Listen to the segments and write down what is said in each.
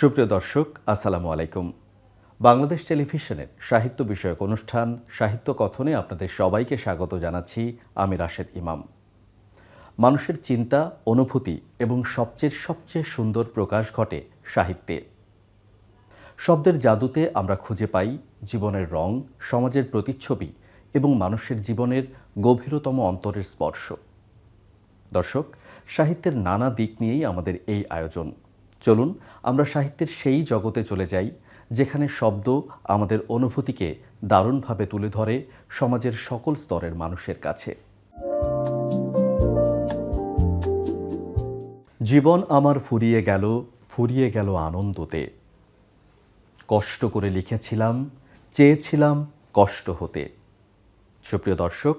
সুপ্রিয় দর্শক, আসসালামু আলাইকুম। বাংলাদেশ টেলিভিশনের সাহিত্য বিষয়ক অনুষ্ঠান, সাহিত্য কথনে আপনাদের সবাইকে স্বাগত জানাচ্ছি আমি রাশেদ ইমাম। মানুষের চিন্তা, অনুভূতি এবং সবচেয়ে সবচেয়ে সুন্দর প্রকাশ ঘটে সাহিত্যে। শব্দের জাদুতে আমরা খুঁজে পাই জীবনের রং, সমাজের প্রতিচ্ছবি এবং মানুষের জীবনের গভীরতম অন্তরের স্পর্শ। দর্শক, সাহিত্যের নানা দিক নিয়েই আমাদের এই আয়োজন। চলুন, আমরা সাহিত্যের সেই জগতে চলে যাই, যেখানে শব্দ আমাদের অনুভূতিকে দারুণভাবে তুলে ধরে সমাজের সকল স্তরের মানুষের কাছে। জীবন আমার ফুরিয়ে গেল ফুরিয়ে গেল আনন্দতে। কষ্ট করে লিখেছিলাম, চেয়েছিলাম কষ্ট হতে। সুপ্রিয় দর্শক,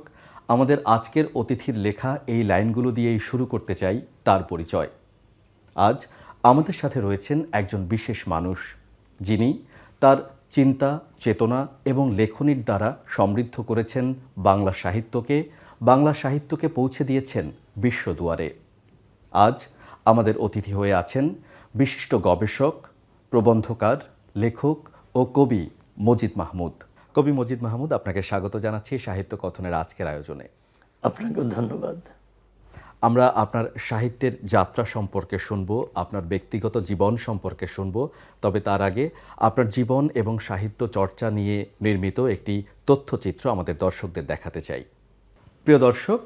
আমাদের আজকের অতিথির লেখা এই লাইনগুলো দিয়েই শুরু করতে চাই, তার পরিচয়। আজ আমাদের সাথে রয়েছেন একজন বিশেষ মানুষ, যিনি তার চিন্তা, চেতনা এবং লেখনীর দ্বারা সমৃদ্ধ করেছেন বাংলা সাহিত্যকে বাংলা সাহিত্যকে পৌঁছে দিয়েছেন বিশ্বদুয়ারে আজ আমাদের অতিথি হয়ে আছেন বিশিষ্ট গবেষক, প্রবন্ধকার, লেখক ও কবি মজিদ মাহমুদ। কবি মজিদ মাহমুদ, আপনাকে স্বাগত জানাচ্ছি সাহিত্য কথনের আজকের আয়োজনে। আপনাকে ধন্যবাদ। আমরা আপনার সাহিত্যের যাত্রা সম্পর্কে শুনব, আপনার ব্যক্তিগত জীবন সম্পর্কে শুনব, তবে তার আগে আপনার জীবন এবং সাহিত্য চর্চা নিয়ে নির্মিত একটি তথ্যচিত্র আমাদের দর্শকদের দেখাতে চাই। প্রিয় দর্শক,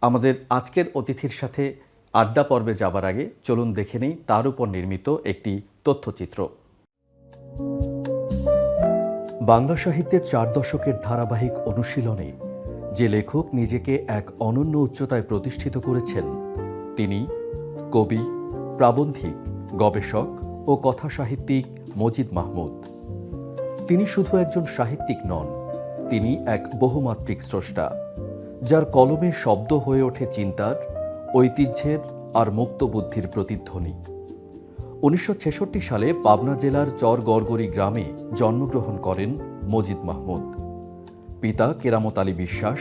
আমাদের আজকের অতিথির সাথে আড্ডা পর্বে যাবার আগে চলুন দেখে নেই তার উপর নির্মিত একটি তথ্যচিত্র। বাংলা সাহিত্যের চার দশকের ধারাবাহিক অনুশীলনে যে লেখক নিজেকে এক অনন্য উচ্চতায় প্রতিষ্ঠিত করেছেন, তিনি কবি, প্রাবন্ধিক, গবেষক ও কথা সাহিত্যিক মজিদ মাহমুদ। তিনি শুধু একজন সাহিত্যিক নন, তিনি এক বহুমাত্রিক স্রষ্টা, যার কলমে শব্দ হয়ে ওঠে চিন্তার, ঐতিহ্যের আর মুক্ত বুদ্ধির প্রতিধ্বনি। উনিশশো ছেষট্টি সালে পাবনা জেলার চর গ্রামে জন্মগ্রহণ করেন মজিদ মাহমুদ। পিতা কেরামত আলী বিশ্বাস,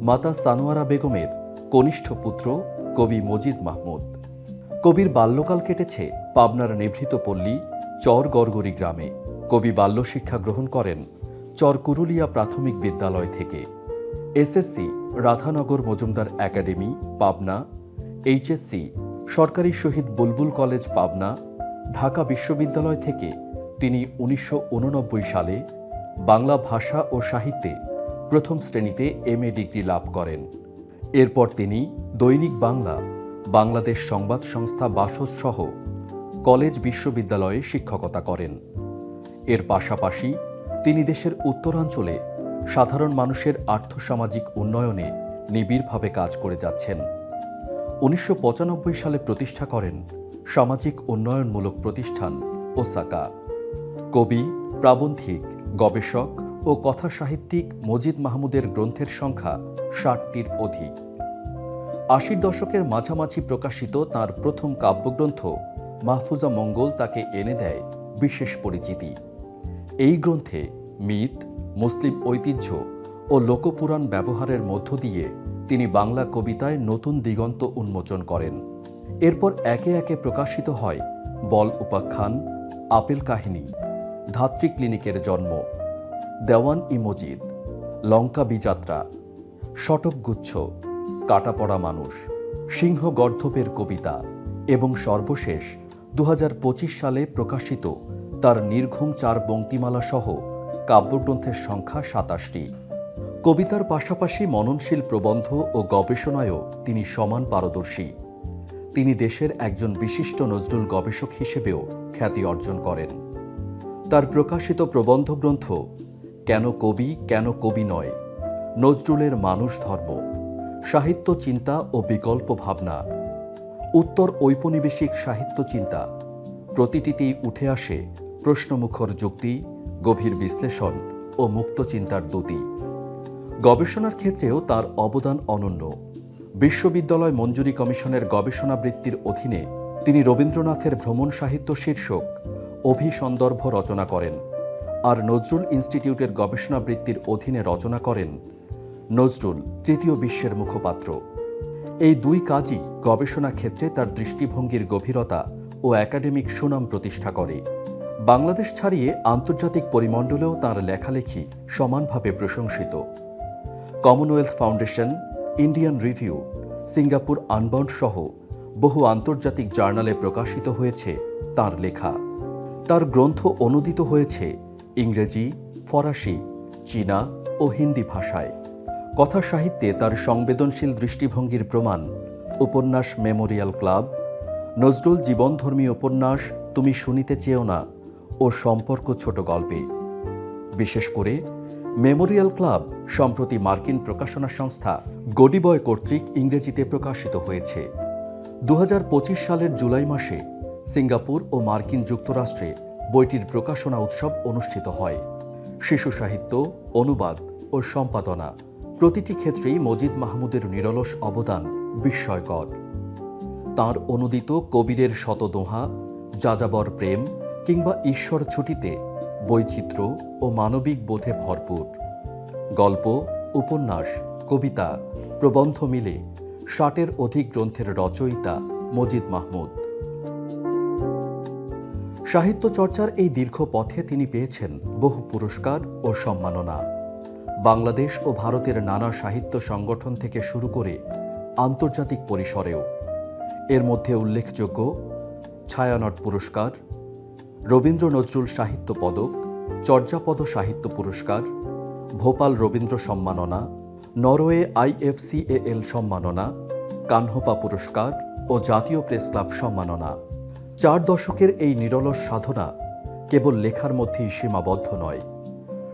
মাতা সানোয়ারা বেগমের কনিষ্ঠ পুত্র কবি মজিদ মাহমুদ। কবির বাল্যকাল কেটেছে পাবনার নিভৃত পল্লী চর গড়গড়ি গ্রামে। কবি বাল্য শিক্ষা গ্রহণ করেন চর কুরুলিয়া প্রাথমিক বিদ্যালয় থেকে। SSC, Radhanagar Majumdar academy, Pabna. HSC, সরকারি শহীদ বুলবুল কলেজ, পাবনা। ঢাকা বিশ্ববিদ্যালয় থেকে তিনি উনিশশো উননব্বই সালে বাংলা ভাষা ও সাহিত্যে প্রথম শ্রেণীতে এম এ ডিগ্রি লাভ করেন। এরপর তিনি দৈনিক বাংলা, বাংলাদেশ সংবাদ সংস্থা বাসস সহ কলেজ বিশ্ববিদ্যালয়ে শিক্ষকতা করেন। এর পাশাপাশি তিনি দেশের উত্তরাঞ্চলে সাধারণ মানুষের আর্থসামাজিক উন্নয়নে নিবিড়ভাবে কাজ করে যাচ্ছেন। উনিশশো পঁচানব্বই সালে প্রতিষ্ঠা করেন সামাজিক উন্নয়নমূলক প্রতিষ্ঠান ওসাকা। কবি, প্রাবন্ধিক, গবেষক ও কথা সাহিত্যিক মজিদ মাহমুদের গ্রন্থের সংখ্যা ষাটটির অধিক। আশির দশকের মাঝামাঝি প্রকাশিত তার প্রথম কাব্যগ্রন্থ মাহফুজা মঙ্গল তাকে এনে দেয় বিশেষ পরিচিতি। এই গ্রন্থে মিথ, মুসলিম ঐতিহ্য ও লোকপুরাণ ব্যবহারের মধ্য দিয়ে তিনি বাংলা কবিতায় নতুন দিগন্ত উন্মোচন করেন। এরপর একে একে প্রকাশিত হয় বল উপাখ্যান, আপেল কাহিনী, ধাত্রী ক্লিনিকের জন্ম। দেওয়ান ই মজিদ, লঙ্কা বিযাত্রা শটকগুচ্ছ, কাটাপড়া মানুষ সিংহ গর্ধপের কবিতা এবং সর্বশেষ দু হাজার পঁচিশ সালে প্রকাশিত তার নির্ঘুম চার বঙ্কিমালা সহ কাব্যগ্রন্থের সংখ্যা সাতাশটি। কবিতার পাশাপাশি মননশীল প্রবন্ধ ও গবেষণায়ও তিনি সমান পারদর্শী। তিনি দেশের একজন বিশিষ্ট নজরুল গবেষক হিসেবেও খ্যাতি অর্জন করেন। তার প্রকাশিত প্রবন্ধ গ্রন্থ কেন কবি কেন কবি নয়? নজরুলের মানুষ ধর্ম, সাহিত্য চিন্তা ও বিকল্প ভাবনা। উত্তর ঔপনিবেশিক সাহিত্য চিন্তা। প্রতিটিতেই উঠে আসে প্রশ্নমুখর যুক্তি, গভীর বিশ্লেষণ ও মুক্ত চিন্তার দ্যুতি। গবেষণার ক্ষেত্রেও তার অবদান অনন্য। বিশ্ববিদ্যালয় মঞ্জুরি কমিশনের গবেষণা বৃত্তির অধীনে তিনি রবীন্দ্রনাথের ভ্রমণ সাহিত্য শীর্ষক অভিসন্দর্ভ রচনা করেন। আর নজরুল ইনস্টিটিউটের গবেষণা বৃত্তির অধীনে রচনা করেন নজরুল তৃতীয় বিশ্বের মুখপাত্র। এই দুই কাজই গবেষণা ক্ষেত্রে তার দৃষ্টিভঙ্গির গভীরতা ও একাডেমিক সুনাম প্রতিষ্ঠা করে। বাংলাদেশ ছাড়িয়ে আন্তর্জাতিক পরিমণ্ডলেও তার লেখালেখি সমানভাবে প্রশংসিত। Commonwealth foundation, Indian review, Singapore unbound সহ বহু আন্তর্জাতিক জার্নালে প্রকাশিত হয়েছে তার লেখা। তার গ্রন্থ অনুদিত হয়েছে ইংরেজি, ফরাসি, চীনা ও হিন্দি ভাষায়। কথা সাহিত্যে তার সংবেদনশীল দৃষ্টিভঙ্গির প্রমাণ। উপন্যাস মেমোরিয়াল ক্লাব। নজরুল জীবনধর্মী উপন্যাস, তুমি শুনিতে চেও না ও সম্পর্ক ছোট গল্পে। বিশেষ করে, মেমোরিয়াল ক্লাব সম্প্রতি মার্কিন প্রকাশনা সংস্থা গডিবয় কর্তৃক ইংরেজিতে প্রকাশিত হয়েছে। দু হাজার পঁচিশ সালের জুলাই মাসে সিঙ্গাপুর ও মার্কিন যুক্তরাষ্ট্রে বইটির প্রকাশনা উৎসব অনুষ্ঠিত হয়। শিশু সাহিত্য, অনুবাদ ও সম্পাদনা প্রতিটি ক্ষেত্রেই মজিদ মাহমুদের নিরলস অবদান বিস্ময়কর। তার অনুদিত কবিরের শতদোহা, যাযাবর প্রেম কিংবা ঈশ্বর ছুটিতে বৈচিত্র্য ও মানবিক বোধে ভরপুর। গল্প, উপন্যাস, কবিতা প্রবন্ধ মিলে ষাটের অধিক গ্রন্থের রচয়িতা মজিদ মাহমুদ। সাহিত্য চর্চার এই দীর্ঘ পথে তিনি পেয়েছেন বহু পুরস্কার ও সম্মাননা। বাংলাদেশ ও ভারতের নানা সাহিত্য সংগঠন থেকে শুরু করে আন্তর্জাতিক পরিসরেও। এর মধ্যে উল্লেখযোগ্য ছায়ানট পুরস্কার, রবীন্দ্র নজরুল সাহিত্য পদক, চর্যাপদ সাহিত্য পুরস্কার, ভোপাল রবীন্দ্র সম্মাননা, নরওয়ে আইএফসিএএল সম্মাননা, কানহোপা পুরস্কার ও জাতীয় প্রেস ক্লাব সম্মাননা। চার দশকের এই নিরলস সাধনা কেবল লেখার মধ্যেই সীমাবদ্ধ নয়।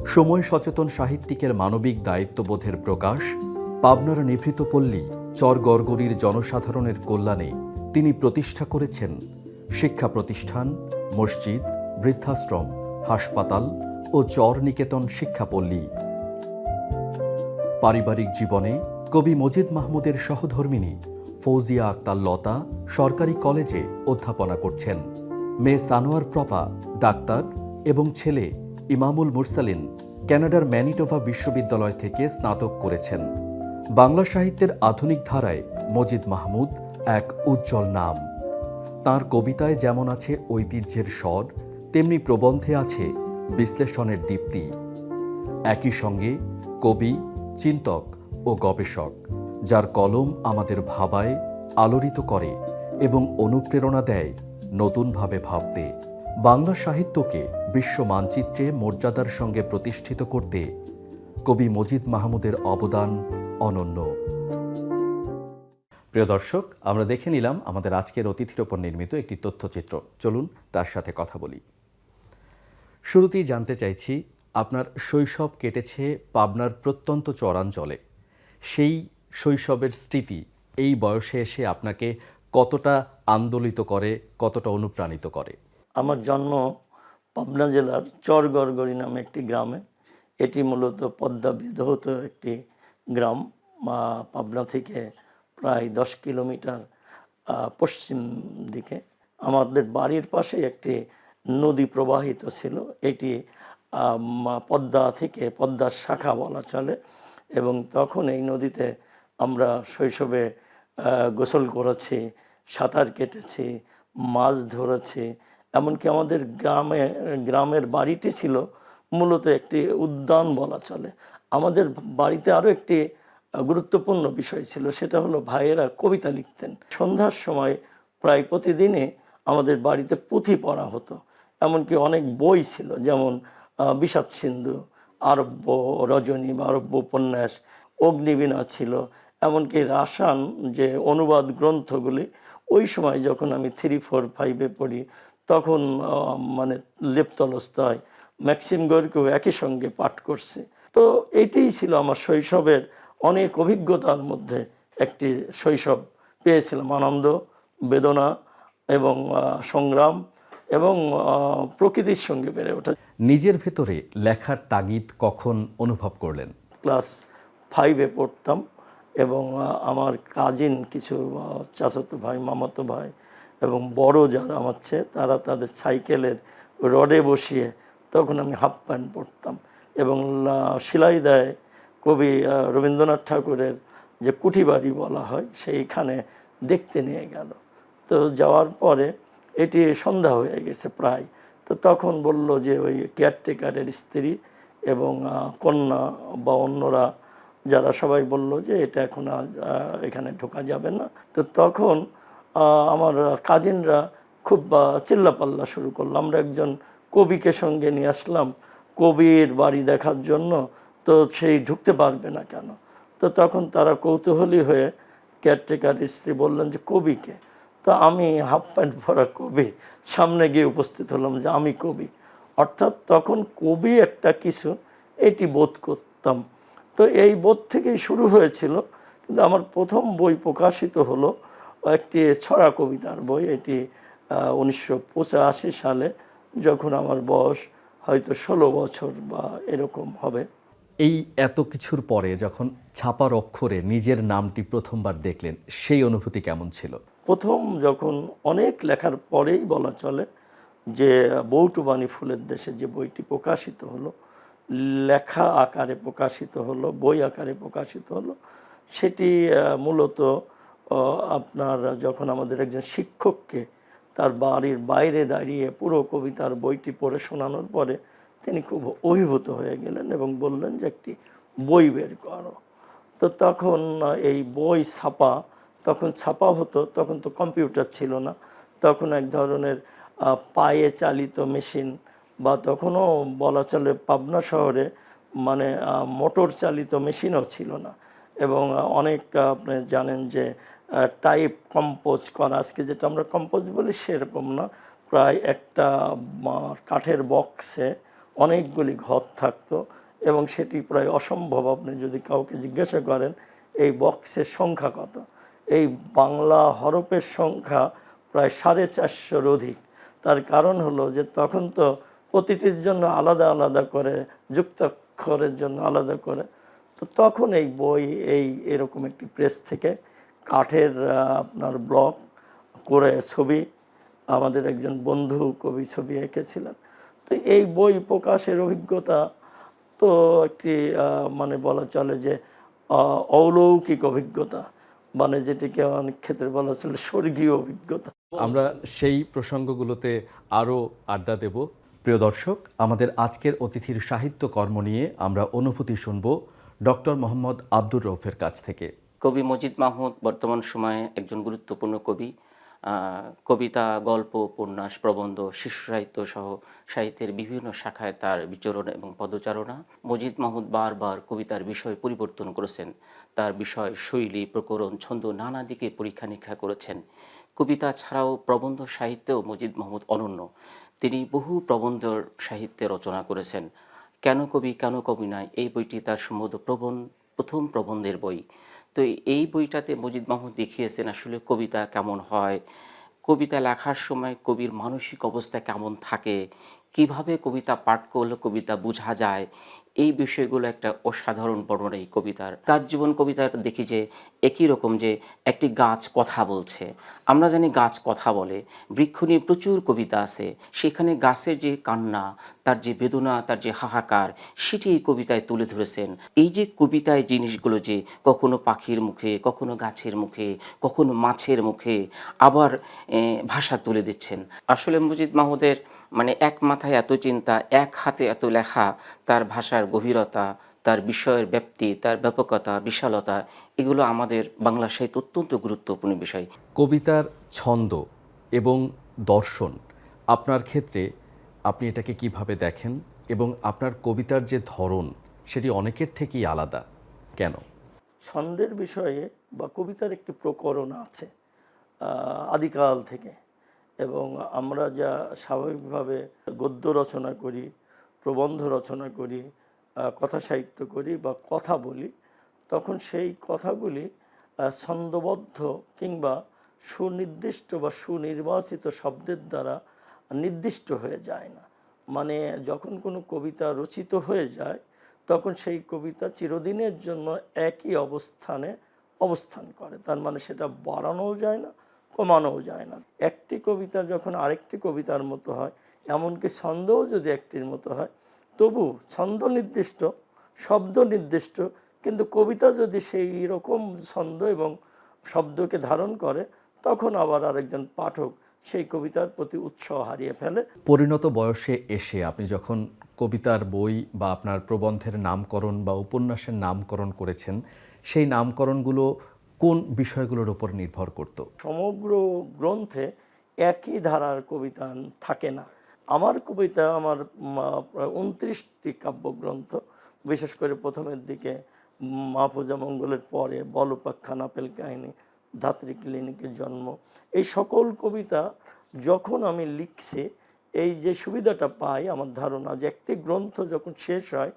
সময় সচেতন সাহিত্যিকের মানবিক দায়িত্ববোধের প্রকাশ, পাবনার নিভৃত পল্লী, চর গড়গড়ির জনসাধারণের কল্যাণে তিনি প্রতিষ্ঠা করেছেন শিক্ষা প্রতিষ্ঠান, মসজিদ, বৃদ্ধাশ্রম, হাসপাতাল ও চর নিকেতন শিক্ষাপল্লী পারিবারিক জীবনে কবি মজিদ মাহমুদের সহধর্মিনী ফৌজিয়া আক্তার লতা সরকারি কলেজে অধ্যাপনা করছেন। মেয়ে সানোয়ার প্রপা ডাক্তার এবং ছেলে ইমামুল মুরসালিন ক্যানাডার ম্যানিটোভা বিশ্ববিদ্যালয় থেকে স্নাতক করেছেন। বাংলা সাহিত্যের আধুনিক ধারায় মজিদ মাহমুদ এক উজ্জ্বল নাম। তার কবিতায় যেমন আছে ঐতিহ্যের স্বর, তেমনি প্রবন্ধে আছে বিশ্লেষণের দীপ্তি। একই সঙ্গে কবি, চিন্তক ও গবেষক। যার কলম আমাদের ভাবায়, আলোড়িত করে এবং অনুপ্রেরণা দেয় নতুনভাবে ভাবতে। বাংলা সাহিত্যকে বিশ্ব মানচিত্রে মর্যাদার সঙ্গে প্রতিষ্ঠিত করতে কবি মজিদ মাহমুদের অবদান অনন্য। প্রিয় দর্শক, আমরা দেখে নিলাম আমাদের আজকের অতিথির ওপর নির্মিত একটি তথ্যচিত্র। চলুন তার সাথে কথা বলি। শুরুতেই জানতে চাইছি, আপনার শৈশব কেটেছে পাবনার প্রত্যন্ত চরাঞ্চলে। সেই শৈশবের স্মৃতি এই বয়সে এসে আপনাকে কতটা আন্দোলিত করে কতটা অনুপ্রাণিত করে? আমার জন্ম পাবনা জেলার চরগড়গড়ি নামে একটি গ্রামে। এটি মূলত পদ্মা বিধৌত একটি গ্রাম। আহ, পাবনা থেকে প্রায় দশ কিলোমিটার পশ্চিম দিকে। আমাদের বাড়ির পাশে একটি নদী প্রবাহিত ছিল। এটি মা- পদ্মা থেকে পদ্মার শাখা বলা চলে। এবং তখন এই নদীতে আমরা শৈশবে গোসল করেছি, সাঁতার কেটেছি, মাছ ধরেছি, এমনকি আমাদের গ্রামে, গ্রামের বাড়িটি ছিল মূলত একটি উদ্যান বলা চলে। আমাদের বাড়িতে আরও একটি গুরুত্বপূর্ণ বিষয় ছিল, সেটা হলো ভাইয়েরা কবিতা লিখতেন। সন্ধ্যার সময় প্রায় প্রতিদিনই আমাদের বাড়িতে পুঁথি পড়া হতো, এমনকি অনেক বই ছিল, যেমন বিষাদ সিন্ধু, আরব্য রজনী বা আরব্য উপন্যাস, অগ্নিবীণা ছিল এমনকি রাসান যে অনুবাদ গ্রন্থগুলি ওই সময় যখন আমি থ্রি ফোর ফাইভে পড়ি তখন মানে লেপ্তলস্তায় ম্যাক্সিম গর্কেও একই সঙ্গে পাঠ করছে। তো এটাই ছিল আমার শৈশবের অনেক অভিজ্ঞতার মধ্যে একটি শৈশব। পেয়েছিলাম আনন্দ বেদনা এবং সংগ্রাম এবং প্রকৃতির সঙ্গে বেড়ে ওঠা। নিজের ভেতরে লেখার তাগিদ কখন অনুভব করলেন? ক্লাস ফাইভে পড়তাম। এবং আমার কাজিন কিছু চাচাতো ভাই, মামাতো ভাই এবং বড় যারা আমার তারা তাদের সাইকেলের রডে বসিয়ে তখন আমি হাফ প্যান্ট পরতাম এবং শিলাই দেয় কবি রবীন্দ্রনাথ ঠাকুরের যে কুঠিবাড়ি বলা হয়, সেইখানে দেখতে নিয়ে গেল। তো যাওয়ার পরে এটি সন্ধ্যা হয়ে গেছে প্রায়। তো তখন বলল যে ওই কেয়ারটেকারের স্ত্রী এবং কন্যা বা অন্যরা যারা সবাই বলল যে এটা এখন এখানে ঢোকা যাবে না, তো তখন আমার কাজিনরা খুব চিল্লাপাল্লা শুরু করল। আমরা একজন কবিকে সঙ্গে নিয়ে আসলাম, কবির বাড়ি দেখার জন্য, তো সেই ঢুকতে পারবে না কেন? তো তখন তারা কৌতূহলী হয়ে কেয়ারটেকার স্ত্রী বললেন যে, কবিকে? তো আমি হাফ প্যান্ট ভরা কবি, সামনে গিয়ে উপস্থিত হলাম যে, আমি কবি। অর্থাৎ তখন কবি একটা কিছু, এটি বোধ করতাম। তো এই বোধ থেকেই শুরু হয়েছিল কিন্তু আমার প্রথম বই প্রকাশিত হলো একটি ছড়া কবিতার বই এটি উনিশশো পঁচাশি সালে যখন আমার বয়স হয়তো ষোলো বছর বা এরকম হবে। এই এত কিছুর পরে যখন ছাপার অক্ষরে নিজের নামটি প্রথমবার দেখলেন সেই অনুভূতি কেমন ছিল? প্রথম যখন অনেক লেখার পরেই বলা চলে যে বৌটুবাণী ফুলের দেশে যে বইটি প্রকাশিত হলো লেখা আকারে প্রকাশিত হলো, বই আকারে প্রকাশিত হলো। সেটি মূলত আপনার যখন আমাদের একজন শিক্ষককে তার বাড়ির বাইরে দাঁড়িয়ে পুরো কবিতার বইটি পড়ে শোনানোর পরে তিনি খুব অভিভূত হয়ে গেলেন এবং বললেন যে, একটি বই বের করো। তো তখন এই বই ছাপা, তখন ছাপা হতো, তখন তো কম্পিউটার ছিল না। তখন এক ধরনের পায়ে চালিত মেশিন বা তখনও বলা চলে পাবনা শহরে মানে মোটর চালিত মেশিনও ছিল না। এবং অনেক আপনি জানেন যে টাইপ কম্পোজ করা, আজকে যেটা আমরা কম্পোজ বলি সেরকম না। প্রায় একটা কাঠের বক্সে অনেকগুলি ঘর থাকতো এবং সেটি প্রায় অসম্ভব। আপনি যদি কাউকে জিজ্ঞাসা করেন, এই বক্সের সংখ্যা কত? এই বাংলা হরফের সংখ্যা প্রায় সাড়ে চারশোর অধিক। তার কারণ হলো যে, তখন তো প্রতিটির জন্য আলাদা আলাদা করে যুক্তাক্ষরের জন্য আলাদা করে। তো তখন এই বই, এই এরকম একটি প্রেস থেকে কাঠের আপনার ব্লক করে ছবি, আমাদের একজন বন্ধু কবি ছবি এঁকেছিলেন। তো এই বই প্রকাশের অভিজ্ঞতা তো একটি মানে বলা চলে যে অলৌকিক অভিজ্ঞতা মানে যেটিকে অনেক ক্ষেত্রে বলা চলে স্বর্গীয় অভিজ্ঞতা। আমরা সেই প্রসঙ্গগুলোতে আরও আড্ডা দেব। প্রিয় দর্শক, আমাদের আজকের অতিথির সাহিত্য কর্ম নিয়ে আমরা অনুভূতি শুনব ডক্টর মোহাম্মদ আব্দুর রৌফের কাছ থেকে। কবি মজিদ মাহমুদ, বর্তমান সময়ে একজন গুরুত্বপূর্ণ কবি। কবিতা, গল্প, উপন্যাস, প্রবন্ধ, শিশু সাহিত্য সহ সাহিত্যের বিভিন্ন শাখায় তার বিচরণ এবং পদচারণা। মজিদ মাহমুদ বারবার কবিতার বিষয় পরিবর্তন করেছেন। তার বিষয়, শৈলী, প্রকরণ, ছন্দ নানা দিকে পরীক্ষা নিরীক্ষা করেছেন। কবিতা ছাড়াও প্রবন্ধ সাহিত্যেও মজিদ মাহমুদ অনন্য। তিনি বহু প্রবন্ধ সাহিত্যে রচনা করেছেন। কেন কবি কেন কবি নয়, এই বইটি তার সম্ভবত প্রবন প্রথম প্রবন্ধের বই। তো এই বইটাতে মজিদ মাহমুদ দেখিয়েছেন আসলে কবিতা কেমন হয়, কবিতা লেখার সময় কবির মানসিক অবস্থা কেমন থাকে, কীভাবে কবিতা পাঠ করলে কবিতা বোঝা যায় এই বিষয়গুলো একটা অসাধারণ বর্ণনা এই কবিতার। কাজ জীবন কবিতার দেখি যে একই রকম যে একটি গাছ কথা বলছে। আমরা জানি গাছ কথা বলে, বৃক্ষ নিয়ে প্রচুর কবিতা আছে। সেখানে গাছের যে কান্না, তার যে বেদনা, তার যে হাহাকার, সেটি এই কবিতায় তুলে ধরেছেন। এই যে কবিতায় জিনিসগুলো যে কখনো পাখির মুখে, কখনো গাছের মুখে, কখনো মাছের মুখে আবার ভাষা তুলে দিচ্ছেন। আসলে মজিদ মাহমুদের মানে এক মাথায় এত চিন্তা এক হাতে এত লেখা তার ভাষার গভীরতা তার বিষয়ের ব্যাপ্তি তার ব্যাপকতা বিশালতা এগুলো আমাদের বাংলা সাহিত্য অত্যন্ত গুরুত্বপূর্ণ বিষয়। কবিতার ছন্দ এবং দর্শন আপনার ক্ষেত্রে আপনি এটাকে কীভাবে দেখেন এবং আপনার কবিতার যে ধরন সেটি অনেকের থেকেই আলাদা কেন? ছন্দের বিষয়ে বা কবিতার একটি প্রকরণ আছে আদিকাল থেকে। এবং আমরা যা স্বাভাবিকভাবে গদ্য রচনা করি, প্রবন্ধ রচনা করি কথা সাহিত্য করি বা কথা বলি, তখন সেই কথাগুলি ছন্দবদ্ধ কিংবা সুনির্দিষ্ট বা সুনির্বাচিত শব্দের দ্বারা নির্দিষ্ট হয়ে যায় না। মানে যখন কোনো কবিতা রচিত হয়ে যায়, তখন সেই কবিতা চিরদিনের জন্য একই অবস্থানে অবস্থান করে। তার মানে সেটা বাড়ানোও যায় না কমানোও যায় না। একটি কবিতা যখন আরেকটি কবিতার মতো হয়, এমনকি ছন্দও যদি একটির মতো হয়, তবু ছন্দ নির্দিষ্ট, শব্দ নির্দিষ্ট, কিন্তু কবিতা যদি সেই রকম ছন্দ এবং শব্দকে ধারণ করে, তখন আবার আরেকজন পাঠক সেই কবিতার প্রতি উৎসাহ হারিয়ে ফেলে। পরিণত বয়সে এসে আপনি যখন কবিতার বই বা আপনার প্রবন্ধের নামকরণ বা উপন্যাসের নামকরণ করেছেন, সেই নামকরণগুলো কোন বিষয়গুলোর উপর নির্ভর করত? সমগ্র গ্রন্থে একই ধারার কবিতা থাকে না। আমার কবিতা আমার উনত্রিশটি কাব্যগ্রন্থ, বিশেষ করে প্রথমের দিকে মাহফুজা মঙ্গলের পরে বলপাক্ষা নাপেল কাহিনী, ধাত্রী ক্লিনিকের জন্ম, এই সকল কবিতা যখন আমি লিখছি, এই যে সুবিধাটা পাই আমার ধারণা যে একটি গ্রন্থ যখন শেষ হয়,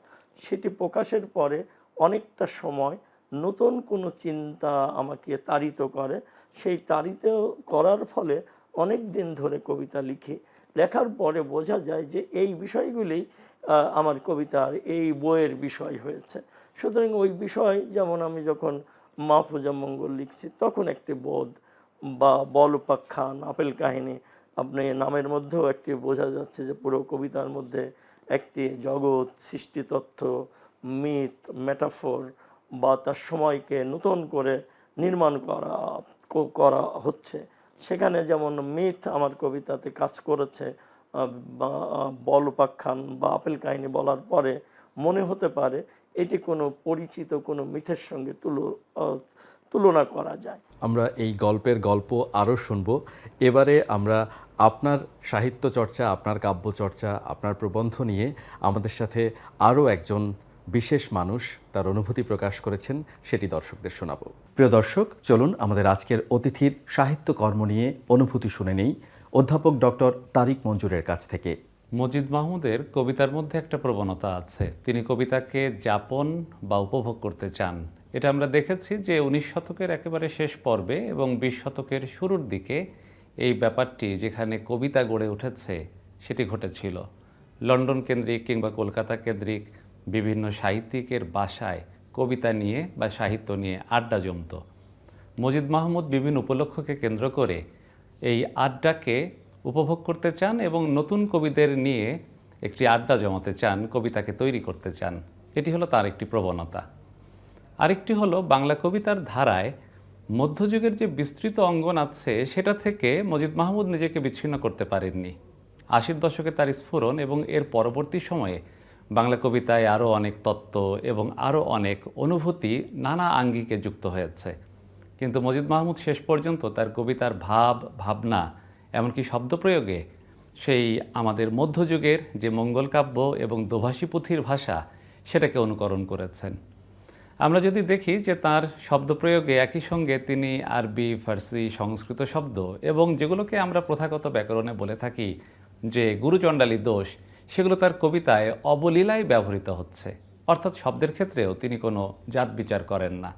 সেটি প্রকাশের পরে অনেকটা সময় নতুন কোনো চিন্তা আমাকে তাড়িত করে। সেই তাড়িত করার ফলে অনেক দিন ধরে কবিতা লিখি। লেখার পরে বোঝা যায় যে এই বিষয়গুলি আমার কবিতার এই বইয়ের বিষয় হয়েছে। সুতরাং ওই বিষয়, যেমন আমি যখন মাহফুজা মঙ্গল লিখছি, তখন একটি বোধ বা বল বলপাখ্যান আপেল কাহিনী, আপনি নামের মধ্যেও একটি বোঝা যাচ্ছে যে পুরো কবিতার মধ্যে একটি জগৎ, সৃষ্টিতত্ত্ব, মিথ, মেটাফোর বা তার সময়কে নতুন করে নির্মাণ করা করা হচ্ছে। সেখানে যেমন মিথ আমার কবিতাতে কাজ করেছে বল উপাখ্যান বা আপেল কাহিনী বলার পরে মনে হতে পারে এটি কোনো পরিচিত, কোনো মিথের সঙ্গে তুলো তুলনা করা যায়। আমরা এই গল্পের গল্প আরও শুনব। এবারে আমরা আপনার সাহিত্য চর্চা, আপনার কাব্য চর্চা, আপনার প্রবন্ধ নিয়ে আমাদের সাথে আরও একজন বিশেষ মানুষ তার অনুভূতি প্রকাশ করেছেন, সেটি দর্শকদের শোনাব। প্রিয় দর্শক, চলুন আমাদের আজকের অতিথির সাহিত্য কর্ম নিয়ে অনুভূতি শুনে নেই অধ্যাপক ডক্টর তারিক মঞ্জুরের কাছ থেকে। মজিদ মাহমুদের কবিতার মধ্যে একটা প্রবণতা আছে। তিনি কবিতাকে যাপন বা উপভোগ করতে চান। এটা আমরা দেখেছি যে উনিশ শতকের একেবারে শেষ পর্বে এবং বিশ শতকের শুরুর দিকে এই ব্যাপারটি যেখানে কবিতা গড়ে উঠেছে, সেটি ঘটেছিল। লন্ডন কেন্দ্রিক কিংবা কলকাতা কেন্দ্রিক বিভিন্ন সাহিত্যিকের বাসায় কবিতা নিয়ে বা সাহিত্য নিয়ে আড্ডা জমত। মজিদ মাহমুদ বিভিন্ন উপলক্ষকে কেন্দ্র করে এই আড্ডাকে উপভোগ করতে চান এবং নতুন কবিদের নিয়ে একটি আড্ডা জমাতে চান, কবিতাকে তৈরি করতে চান। এটি হলো তার একটি প্রবণতা। আরেকটি হলো বাংলা কবিতার ধারায় মধ্যযুগের যে বিস্তৃত অঙ্গন আছে, সেটা থেকে মজিদ মাহমুদ নিজেকে বিচ্ছিন্ন করতে পারেননি। আশির দশকে তার স্ফুরণ এবং এর পরবর্তী সময়ে বাংলা কবিতায় আরও অনেক তত্ত্ব এবং আরও অনেক অনুভূতি নানা আঙ্গিকে যুক্ত হয়েছে। কিন্তু মজিদ মাহমুদ শেষ পর্যন্ত তার কবিতার ভাব, ভাবনা, এমনকি শব্দপ্রয়োগে সেই আমাদের মধ্যযুগের যে মঙ্গল কাব্য এবং দোভাষী পুঁথির ভাষা সেটাকে অনুকরণ করেছেন। আমরা যদি দেখি যে তার শব্দপ্রয়োগে একই সঙ্গে তিনি আরবি, ফার্সি, সংস্কৃত শব্দ এবং যেগুলোকে আমরা প্রথাগত ব্যাকরণে বলে থাকি যে গুরুচণ্ডালী দোষ সেগুলো তার কবিতায় অবলীলায় ব্যবহৃত হচ্ছে। অর্থাৎ শব্দের ক্ষেত্রেও তিনি কোনো জাত বিচার করেন না।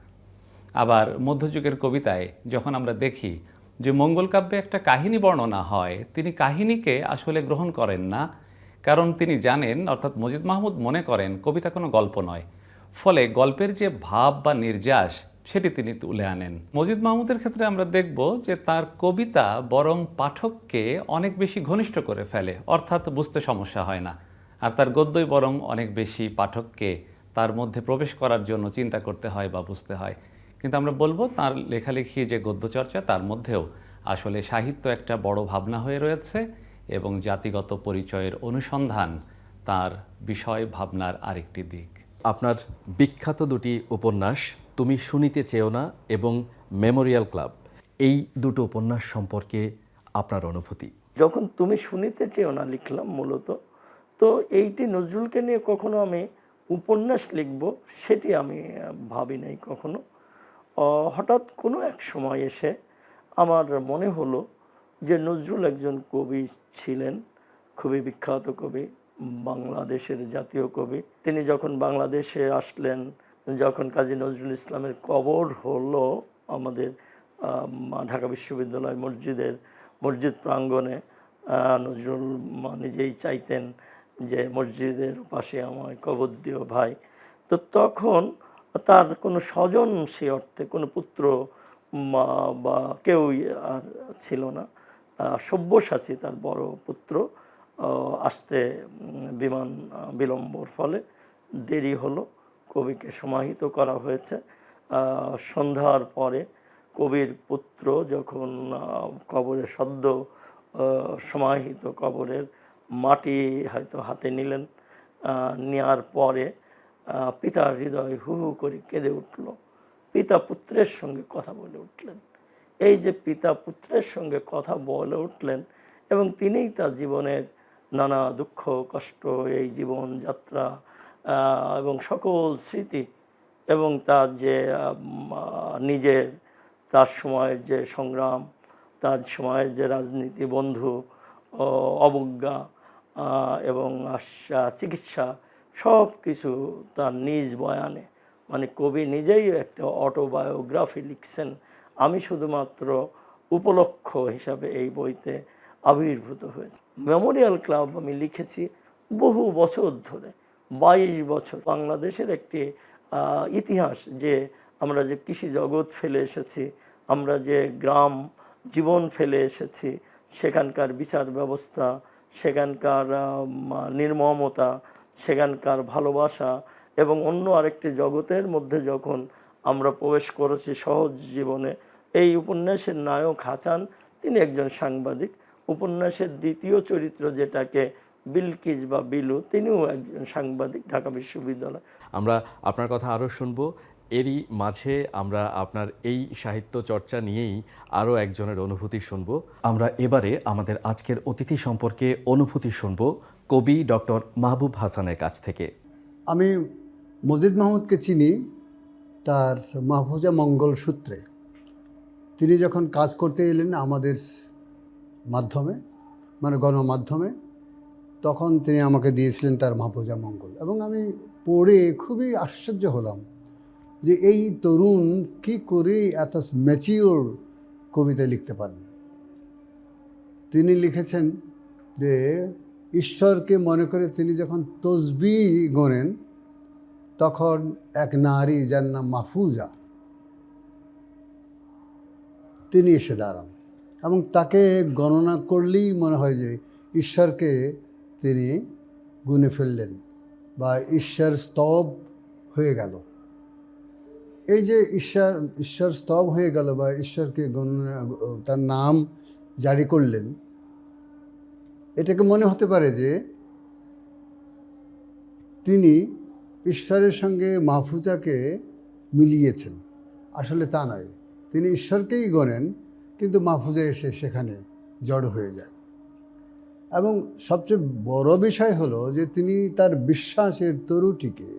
আবার মধ্যযুগের কবিতায় যখন আমরা দেখি যে মঙ্গল কাব্যে একটা কাহিনী বর্ণনা হয়, তিনি কাহিনীকে আসলে গ্রহণ করেন না। কারণ তিনি জানেন, অর্থাৎ মজিদ মাহমুদ মনে করেন, কবিতা কোনো গল্প নয়। ফলে গল্পের যে ভাব বা নির্যাস সেটি তিনি তুলে আনেন। মজিদ মাহমুদের ক্ষেত্রে আমরা দেখব যে তার কবিতা বরং পাঠককে অনেক বেশি ঘনিষ্ঠ করে ফেলে, অর্থাৎ বুঝতে সমস্যা হয় না। আর তার গদ্যই বরং অনেক বেশি পাঠককে তার মধ্যে প্রবেশ করার জন্য চিন্তা করতে হয় বা বুঝতে হয়। কিন্তু আমরা বলব তার লেখালেখি যে গদ্যচর্চা, তার মধ্যেও আসলে সাহিত্য একটা বড় ভাবনা হয়ে রয়েছে এবং জাতিগত পরিচয়ের অনুসন্ধান তার বিষয় ভাবনার আরেকটি দিক। আপনার বিখ্যাত দুটি উপন্যাস তুমি শুনিতে চেও না এবং মেমোরিয়াল ক্লাব, এই দুটো উপন্যাস সম্পর্কে আপনার অনুভূতি। যখন তুমি শুনিতে চেয়েও না লিখলাম মূলত, তো এইটি নজরুলকে নিয়ে কখনো আমি উপন্যাস লিখব সেটি আমি ভাবি নাই কখনো। হঠাৎ কোনো এক সময় এসে আমার মনে হলো যে নজরুল একজন কবি ছিলেন, খুবই বিখ্যাত কবি, বাংলাদেশের জাতীয় কবি। তিনি যখন বাংলাদেশে আসলেন যখন কাজী নজরুল ইসলামের কবর হলো আমাদের ঢাকা বিশ্ববিদ্যালয় মসজিদের, মসজিদ প্রাঙ্গণে নজরুল নিজেই চাইতেন যে মসজিদের পাশে আমায় কবর দিও ভাই। তো তখন তার কোনো স্বজন সে অর্থে, কোনো পুত্র, মা বা কেউই আর ছিল না। সব্যসাচী তার বড় পুত্র আসতে বিমান, বিলম্বর ফলে দেরি হলো। কবিকে সমাহিত করা হয়েছে। সন্ধ্যার পরে কবির পুত্র যখন কবরে সদ্য সমাহিত কবরের মাটি হয়তো হাতে নিলেন নেওয়ার পরে পিতার হৃদয় হু হু করে কেঁদে উঠল। পিতা পুত্রের সঙ্গে কথা বলে উঠলেন। এই যে পিতা পুত্রের সঙ্গে কথা বলে উঠলেন এবং তিনিই তার জীবনের নানা দুঃখ কষ্ট এই জীবন যাত্রা আহ, এবং সকল স্মৃতি এবং তার যে নিজের, তার সময়ের যে সংগ্রাম, তার সময়ের যে রাজনীতি, বন্ধু অবজ্ঞা এবং আশা, চিকিৎসা সব কিছু তার নিজ বয়ানে। মানে কবি নিজেই একটা অটোবায়োগ্রাফি লিখছেন। আমি শুধুমাত্র উপলক্ষ হিসাবে এই বইতে আবির্ভূত হয়েছে। মেমোরিয়াল ক্লাব আমি লিখেছি বহু বছর ধরে। বাইশ বছর বাংলাদেশের একটি ইতিহাস যে আমরা যে কৃষি জগৎ ফেলে এসেছি, আমরা যে গ্রাম জীবন ফেলে এসেছি, সেখানকার বিচার ব্যবস্থা, সেখানকার নির্মমতা, সেখানকার ভালোবাসা এবং অন্য আরেকটি জগতের মধ্যে যখন আমরা প্রবেশ করেছি সহজ জীবনে, এই উপন্যাসের নায়ক হাসান, তিনি একজন সাংবাদিক। উপন্যাসের দ্বিতীয় চরিত্র যেটাকে বিলকিজ বা বিলু তিনিও একজন সাংবাদিক ঢাকা বিশ্ববিদ্যালয়। আমরা আপনার কথা আরও শুনব। এরই মাঝে আমরা আপনার এই সাহিত্য চর্চা নিয়েই আরও একজনের অনুভূতি শুনব। আমরা এবারে আমাদের আজকের অতিথি সম্পর্কে অনুভূতি শুনব কবি ডক্টর মাহবুব হাসানের কাছ থেকে। আমি মজিদ মাহমুদকে চিনি তার মাহফুজা মঙ্গল সূত্রে। তিনি যখন কাজ করতে এলেন আমাদের মাধ্যমে মানে গণমাধ্যমে তখন তিনি আমাকে দিয়েছিলেন তার মাহফুজা মঙ্গল। এবং আমি পড়ে খুবই আশ্চর্য হলাম যে এই তরুণ কি করে এত ম্যাচিওর কবিতা লিখতে পারেন। তিনি লিখেছেন যে, ঈশ্বরকে মনে করে তিনি যখন তসবি গোনেন তখন এক নারী যার নাম মাহফুজা তিনি এসে দাঁড়ান। এবং তাকে গণনা করলেই মনে হয় যে ঈশ্বরকে তিনি গুনে ফেললেন বা ঈশ্বর স্তব হয়ে গেল। এই যে ঈশ্বর ঈশ্বর স্তব হয়ে গেল বা ঈশ্বরকে তার নাম জারি করলেন, এটাকে মনে হতে পারে যে তিনি ঈশ্বরের সঙ্গে মাহফুজাকে মিলিয়েছেন। আসলে তা নয়। তিনি ঈশ্বরকেই গণেন, কিন্তু মাহফুজা এসে সেখানে জড় হয়ে যায়। এবং সবচেয়ে বড় বিষয় হলো যে তিনি তার বিশ্বাসের তরুটিকে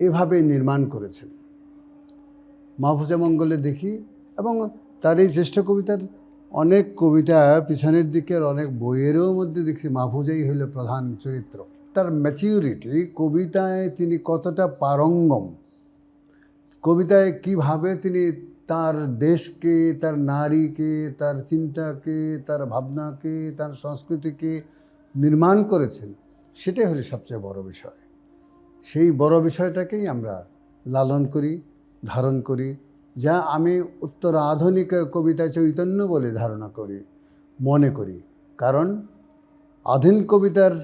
এভাবে নির্মাণ করেছেন। মাহফুজা মঙ্গলে দেখি এবং তার এই শ্রেষ্ঠ কবিতার অনেক কবিতা পিছনের দিকের অনেক বইয়েরও মধ্যে দেখছি মাহফুজাই হলো প্রধান চরিত্র। তার ম্যাচিউরিটি কবিতায় তিনি কতটা পারঙ্গম, কবিতায় কীভাবে তিনি তার দেশকে, তার নারীকে, তার চিন্তাকে, তার ভাবনাকে, তার সংস্কৃতিকে নির্মাণ করেছেন, সেটাই হলো সবচেয়ে বড় বিষয়। সেই বড় বিষয়টাকেই আমরা লালন করি, ধারণ করি, যা আমি উত্তর আধুনিক কবিতা চৈতন্য বলে ধারণা করি, মনে করি। কারণ আধুনিক কবিতার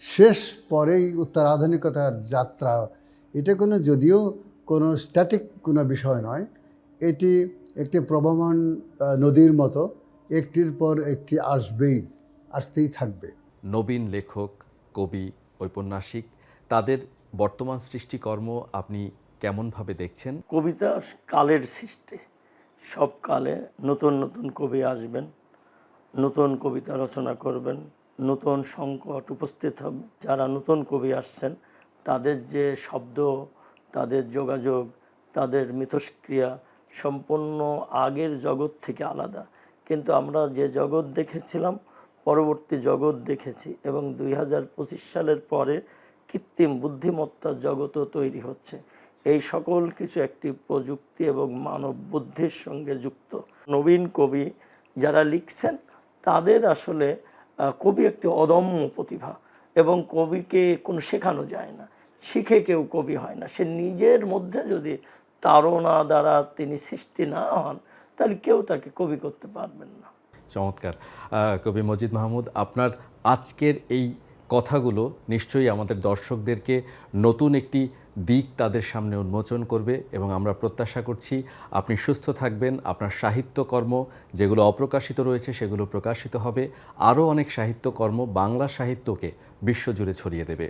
শেষ পরেই উত্তর আধুনিকতার যাত্রা, এটা কোনো যদিও কোনো স্ট্যাটিক কোনো বিষয় নয় এটি একটি প্রবহমান আহ, নদীর মতো। একটির পর একটি আসবেই আসতেই থাকবে। নবীন লেখক কবি ঔপন্যাসিক তাদের বর্তমান সৃষ্টিকর্ম আপনি কেমনভাবে দেখছেন? কবিতা কালের সৃষ্টি। সব কালে নতুন নতুন কবি আসবেন নতুন কবিতা রচনা করবেন নতুন সংকট উপস্থিত হবে। যারা নতুন কবি আসছেন তাদের যে শব্দ তাদের যোগাযোগ তাদের মিথস্ক্রিয়া সম্পূর্ণ আগের জগৎ থেকে আলাদা। কিন্তু আমরা যে জগৎ দেখেছিলাম, পরবর্তী জগৎ দেখেছি এবং দুই হাজার পঁচিশ সালের পরে কৃত্রিম বুদ্ধিমত্তার জগতও তৈরি হচ্ছে। এই সকল কিছু একটি প্রযুক্তি এবং মানব বুদ্ধির সঙ্গে যুক্ত। নবীন কবি যারা লিখছেন, তাদের আসলে কবি একটি অদম্য প্রতিভা এবং কবিকে কোনো শেখানো যায় না। শিখে কেউ কবি হয় না। সে নিজের মধ্যে যদি তাড়না দ্বারা তিনি সৃষ্টি না হন, তাহলে কেউ তাকে কবি করতে পারবেন না। চমৎকার। কবি মজিদ মাহমুদ, আপনার আজকের এই কথাগুলো নিশ্চয়ই আমাদের দর্শকদেরকে নতুন একটি দিক তাদের সামনে উন্মোচন করবে এবং আমরা প্রত্যাশা করছি আপনি সুস্থ থাকবেন, আপনার সাহিত্যকর্ম যেগুলো অপ্রকাশিত রয়েছে সেগুলো প্রকাশিত হবে, আরও অনেক সাহিত্যকর্ম বাংলা সাহিত্যকে বিশ্বজুড়ে ছড়িয়ে দেবে।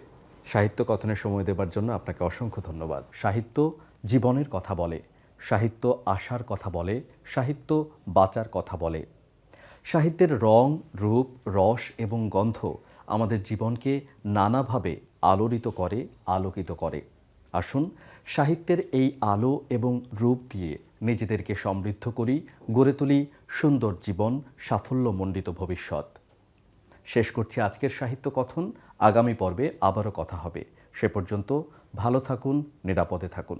সাহিত্য কথনের সময় দেবার জন্য আপনাকে অসংখ্য ধন্যবাদ। সাহিত্য জীবনের কথা বলে, সাহিত্য আশার কথা বলে, সাহিত্য বাঁচার কথা বলে। সাহিত্যের রং, রূপ, রস এবং গন্ধ আমাদের জীবনকে নানাভাবে আলোড়িত করে, আলোকিত করে। আসুন, সাহিত্যের এই আলো এবং রূপ দিয়ে নিজেদেরকে সমৃদ্ধ করি, গড়ে তুলি সুন্দর জীবন, সাফল্যমণ্ডিত ভবিষ্যৎ। শেষ করছি আজকের সাহিত্য কথন। আগামী পর্বে আবারও কথা হবে। সে পর্যন্ত ভালো থাকুন নিরাপদে থাকুন।